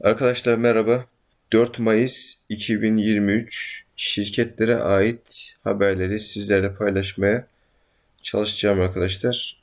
Arkadaşlar merhaba. 4 Mayıs 2023 şirketlere ait haberleri sizlerle paylaşmaya çalışacağım arkadaşlar.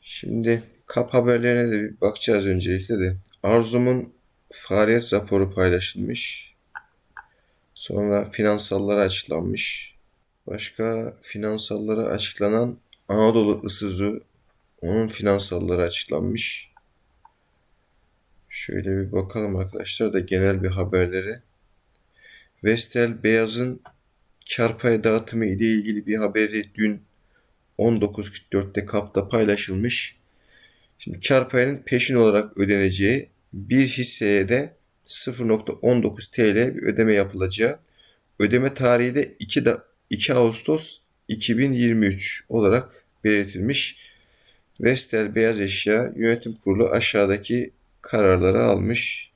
Şimdi kap haberlerine de bir bakacağız öncelikle de. Arzum'un faaliyet raporu paylaşılmış. Sonra finansalları açıklanmış. Başka finansalları açıklanan Anadolu Isızı onun finansalları açıklanmış. Şöyle bir bakalım arkadaşlar da genel bir haberleri. Vestel Beyaz'ın kar payı dağıtımı ile ilgili bir haberi dün 19.44'te kapta paylaşılmış. Şimdi kar payının peşin olarak ödeneceği bir hisseye de 0.19 TL bir ödeme yapılacağı. Ödeme tarihi de 2, da, 2 Ağustos 2023 olarak belirtilmiş. Vestel Beyaz Eşya Yönetim Kurulu aşağıdaki kararları almış.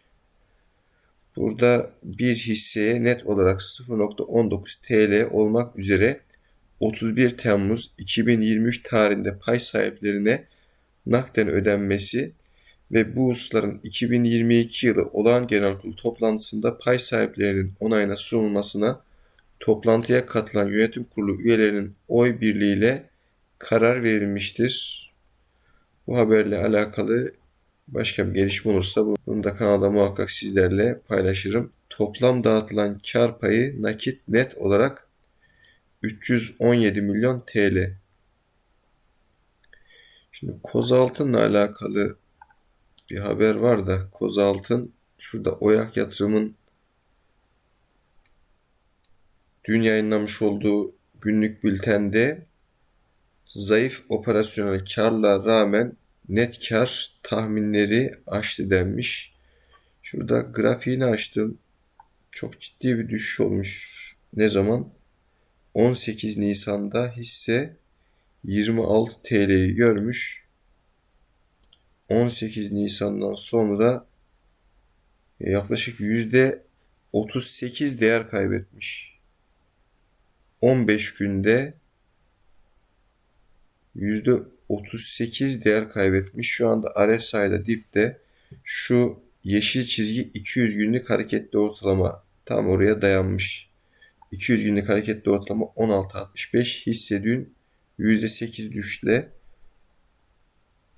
Burada bir hisseye net olarak 0.19 TL olmak üzere 31 Temmuz 2023 tarihinde pay sahiplerine nakden ödenmesi ve bu hususların 2022 yılı olağan genel kurulu toplantısında pay sahiplerinin onayına sunulmasına toplantıya katılan yönetim kurulu üyelerinin oy birliğiyle karar verilmiştir. Bu haberle alakalı başka bir gelişme olursa bunu da kanalda muhakkak sizlerle paylaşırım. Toplam dağıtılan kar payı nakit net olarak 317 milyon TL. Şimdi Kozaltın'la alakalı bir haber var da Kozaltın şurada Oyak Yatırım'ın dün yayınlamış olduğu günlük bültende zayıf operasyonel karla rağmen net kar tahminleri aştı denmiş. Şurada grafiğini açtım. Çok ciddi bir düşüş olmuş. Ne zaman? 18 Nisan'da hisse 26 TL'yi görmüş. 18 Nisan'dan sonra yaklaşık yüzde 38 değer kaybetmiş. 15 günde yüzde 38 değer kaybetmiş. Şu anda RSI'da dipte şu yeşil çizgi 200 günlük hareketli ortalama tam oraya dayanmış. 200 günlük hareketli ortalama 16.65 hisse dün %8 düşle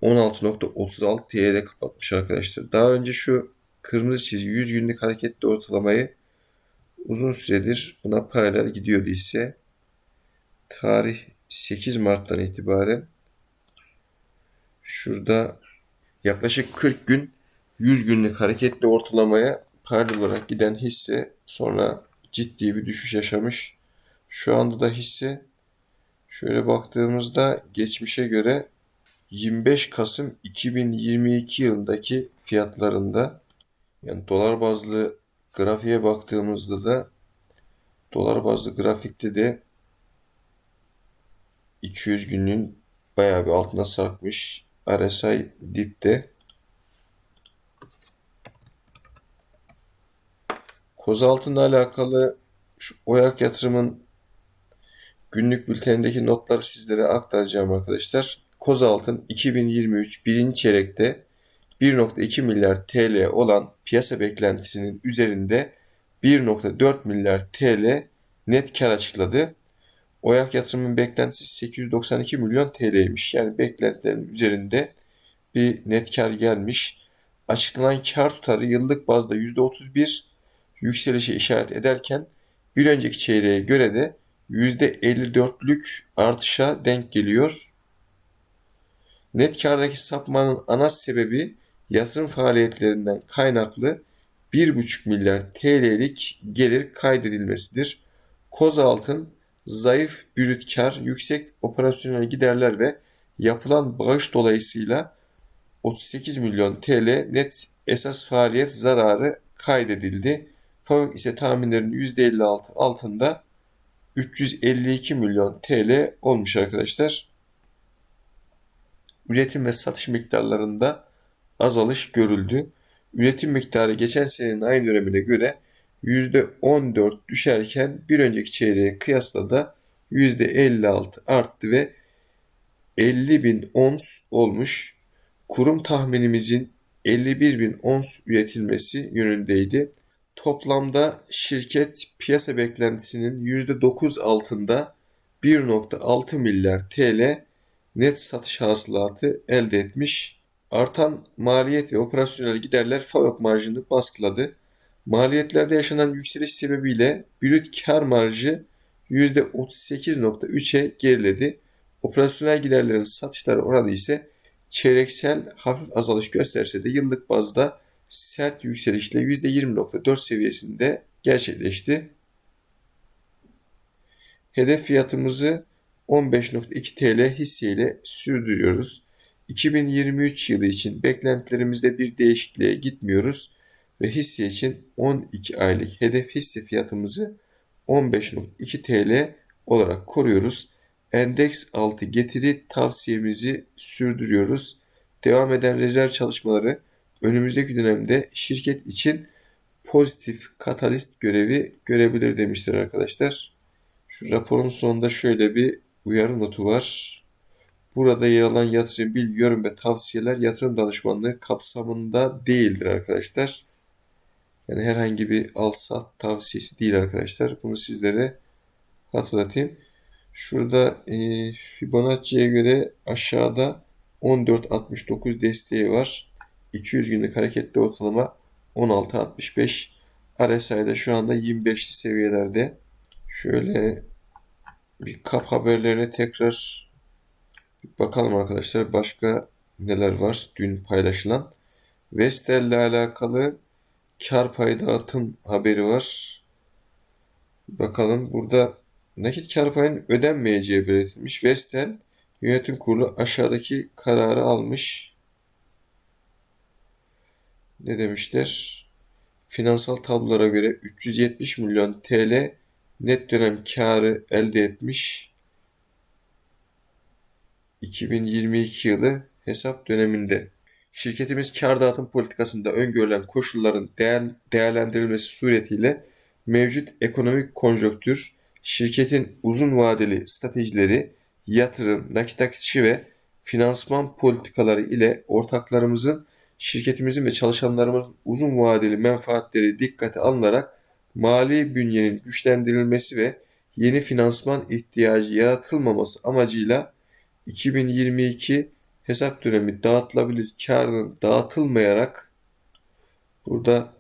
16.36 TL'de kapatmış arkadaşlar. Daha önce şu kırmızı çizgi 100 günlük hareketli ortalamayı uzun süredir buna paralel gidiyordu ise tarih 8 Mart'tan itibaren şurada yaklaşık 40 gün 100 günlük hareketli ortalamaya paralel olarak giden hisse sonra ciddi bir düşüş yaşamış. Şu anda da hisse şöyle baktığımızda geçmişe göre 25 Kasım 2022 yılındaki fiyatlarında yani dolar bazlı grafiğe baktığımızda da dolar bazlı grafikte de 200 günlüğün bayağı bir altına sarkmış. RSI dipte. Kozaltın'la alakalı şu Oyak Yatırım'ın günlük bültenindeki notları sizlere aktaracağım arkadaşlar. Kozaltın 2023 birinci çeyrekte 1.2 milyar TL olan piyasa beklentisinin üzerinde 1.4 milyar TL net kar açıkladı. Oyak yatırımın beklentisi 892 milyon TL'ymiş. Yani beklentilerin üzerinde bir net kar gelmiş. Açıklanan kar tutarı yıllık bazda %31 yükselişe işaret ederken bir önceki çeyreğe göre de %54'lük artışa denk geliyor. Net kardaki sapmanın ana sebebi yatırım faaliyetlerinden kaynaklı 1,5 milyar TL'lik gelir kaydedilmesidir. Kozaltın zayıf kar, yüksek operasyonel giderler ve yapılan bağış dolayısıyla 38 milyon TL net esas faaliyet zararı kaydedildi. FAVÖK ise tahminlerin %56 altında 352 milyon TL olmuş arkadaşlar. Üretim ve satış miktarlarında azalış görüldü. Üretim miktarı geçen senenin aynı dönemine göre %14 düşerken bir önceki çeyreğe kıyasla da %56 arttı ve 50 bin ons olmuş. Kurum tahminimizin 51 bin ons üretilmesi yönündeydi. Toplamda şirket piyasa beklentisinin %9 altında 1.6 milyar TL net satış hasılatı elde etmiş. Artan maliyet ve operasyonel giderler FAVÖK marjını baskıladı. Maliyetlerde yaşanan yükseliş sebebiyle brüt kar marjı %38.3'e geriledi. Operasyonel giderlerin satışları oranı ise çeyreksel hafif azalış gösterse de yıllık bazda sert yükselişle %20.4 seviyesinde gerçekleşti. Hedef fiyatımızı 15.2 TL hisseyle sürdürüyoruz. 2023 yılı için beklentilerimizde bir değişikliğe gitmiyoruz ve hisse için 12 aylık hedef hisse fiyatımızı 15.2 TL olarak koruyoruz. Endeks altı getiri tavsiyemizi sürdürüyoruz. Devam eden rezerv çalışmaları önümüzdeki dönemde şirket için pozitif katalist görevi görebilir demişler arkadaşlar. Şu raporun sonunda şöyle bir uyarı notu var. Burada yer alan yatırım bilgi, yorum ve tavsiyeler yatırım danışmanlığı kapsamında değildir arkadaşlar. Yani herhangi bir al sat tavsiyesi değil arkadaşlar. Bunu sizlere hatırlatayım. Şurada e, Fibonacci'ye göre aşağıda 14.69 desteği var. 200 günlük hareketli ortalama 16.65. RSI'de şu anda 25'li seviyelerde. Şöyle bir kap haberlerine tekrar bakalım arkadaşlar. Başka neler var dün paylaşılan. Vestel ile alakalı kar payı dağıtım haberi var. Bakalım burada nakit kar payının ödenmeyeceği belirtilmiş. Vestel yönetim kurulu aşağıdaki kararı almış. Ne demişler? Finansal tablolara göre 370 milyon TL net dönem karı elde etmiş. 2022 yılı hesap döneminde. Şirketimiz kar dağıtım politikasında öngörülen koşulların değer, değerlendirilmesi suretiyle mevcut ekonomik konjonktür, şirketin uzun vadeli stratejileri, yatırım, nakit akışı ve finansman politikaları ile ortaklarımızın, şirketimizin ve çalışanlarımızın uzun vadeli menfaatleri dikkate alınarak mali bünyenin güçlendirilmesi ve yeni finansman ihtiyacı yaratılmaması amacıyla 2022 hesap dönemi dağıtılabilir karının dağıtılmayarak burada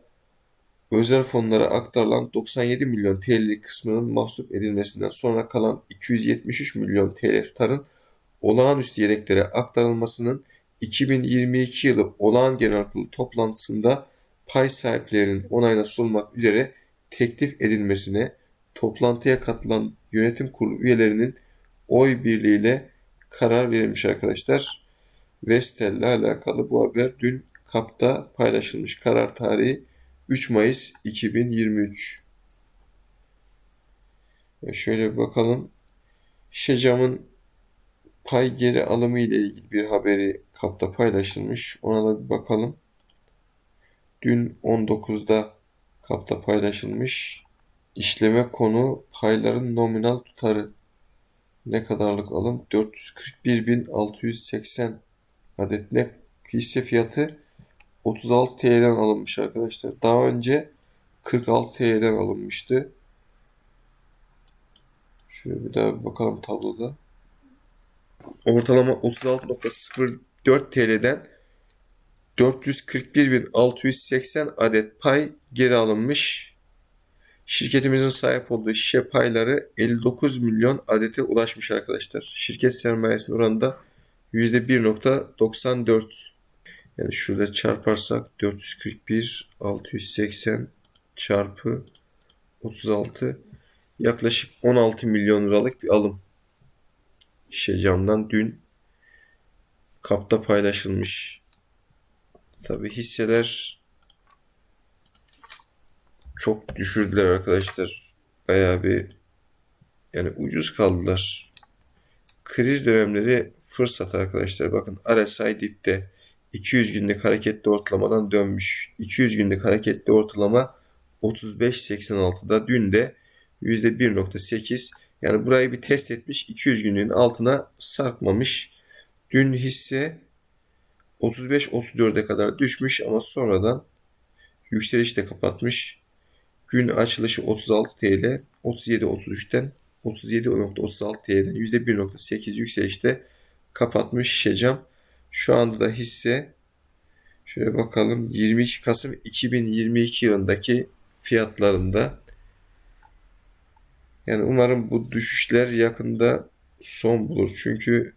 özel fonlara aktarılan 97 milyon TL'lik kısmının mahsup edilmesinden sonra kalan 273 milyon TL tutarın olağanüstü yedeklere aktarılmasının 2022 yılı olağan genel kurulu toplantısında pay sahiplerinin onayına sunulmak üzere teklif edilmesine toplantıya katılan yönetim kurulu üyelerinin oy birliğiyle karar verilmiş arkadaşlar. Vestel ile alakalı bu haber dün KAP'ta paylaşılmış. Karar tarihi 3 Mayıs 2023. Ve şöyle bakalım. Şecam'ın pay geri alımı ile ilgili bir haberi KAP'ta paylaşılmış. Ona da bir bakalım. Dün 19'da kapta paylaşılmış. İşleme konu payların nominal tutarı ne kadarlık alım? 441.680 adet ne hisse fiyatı 36 TL'den alınmış arkadaşlar. Daha önce 46 TL'den alınmıştı. Şöyle bir daha bir bakalım tabloda. Ortalama 36.04 TL'den 441.680 adet pay geri alınmış. Şirketimizin sahip olduğu şişe payları 59 milyon adete ulaşmış arkadaşlar. Şirket sermayesinin oranında %1.94. Yani şurada çarparsak 441 680 çarpı 36 yaklaşık 16 milyon liralık bir alım. Şişe dün kapta paylaşılmış. Tabi hisseler çok düşürdüler arkadaşlar. Bayağı bir yani ucuz kaldılar. Kriz dönemleri fırsat arkadaşlar. Bakın RSI dipte 200 günlük hareketli ortalamadan dönmüş. 200 günlük hareketli ortalama 35.86'da dün de %1.8 yani burayı bir test etmiş 200 günlüğün altına sarkmamış. Dün hisse 35-34'e kadar düşmüş ama sonradan yükselişte kapatmış. Gün açılışı 36 TL, 37.33'ten 37.36 TL'den %1.8 yükselişte kapatmış Şişecam. Şu anda da hisse şöyle bakalım 22 Kasım 2022 yılındaki fiyatlarında. Yani umarım bu düşüşler yakında son bulur. Çünkü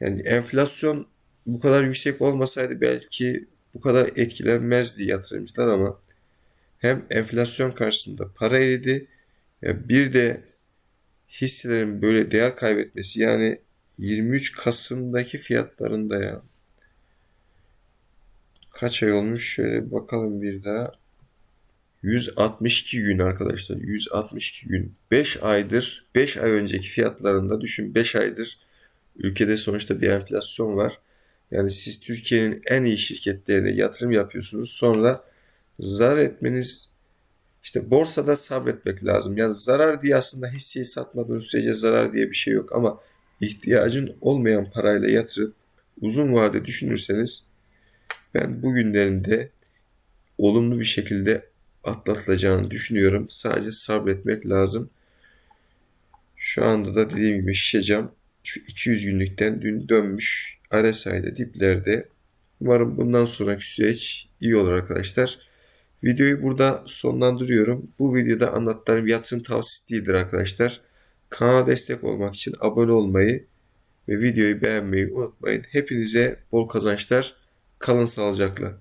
yani enflasyon bu kadar yüksek olmasaydı belki bu kadar etkilenmezdi yatırımcılar ama hem enflasyon karşısında para eridi bir de hisselerin böyle değer kaybetmesi yani 23 Kasım'daki fiyatlarında ya kaç ay olmuş şöyle bakalım bir daha 162 gün arkadaşlar 162 gün 5 aydır 5 ay önceki fiyatlarında düşün 5 aydır ülkede sonuçta bir enflasyon var. Yani siz Türkiye'nin en iyi şirketlerine yatırım yapıyorsunuz. Sonra zarar etmeniz işte borsada sabretmek lazım. Yani zarar diye aslında hisseyi satmadığın sürece zarar diye bir şey yok ama ihtiyacın olmayan parayla yatırıp uzun vade düşünürseniz ben bugünlerinde olumlu bir şekilde atlatılacağını düşünüyorum. Sadece sabretmek lazım. Şu anda da dediğim gibi şişecam şu 200 günlükten dün dönmüş. RSI'de diplerde. Umarım bundan sonraki süreç iyi olur arkadaşlar. Videoyu burada sonlandırıyorum. Bu videoda anlattığım yatırım tavsiyesi değildir arkadaşlar. Kanala destek olmak için abone olmayı ve videoyu beğenmeyi unutmayın. Hepinize bol kazançlar. Kalın sağlıcakla.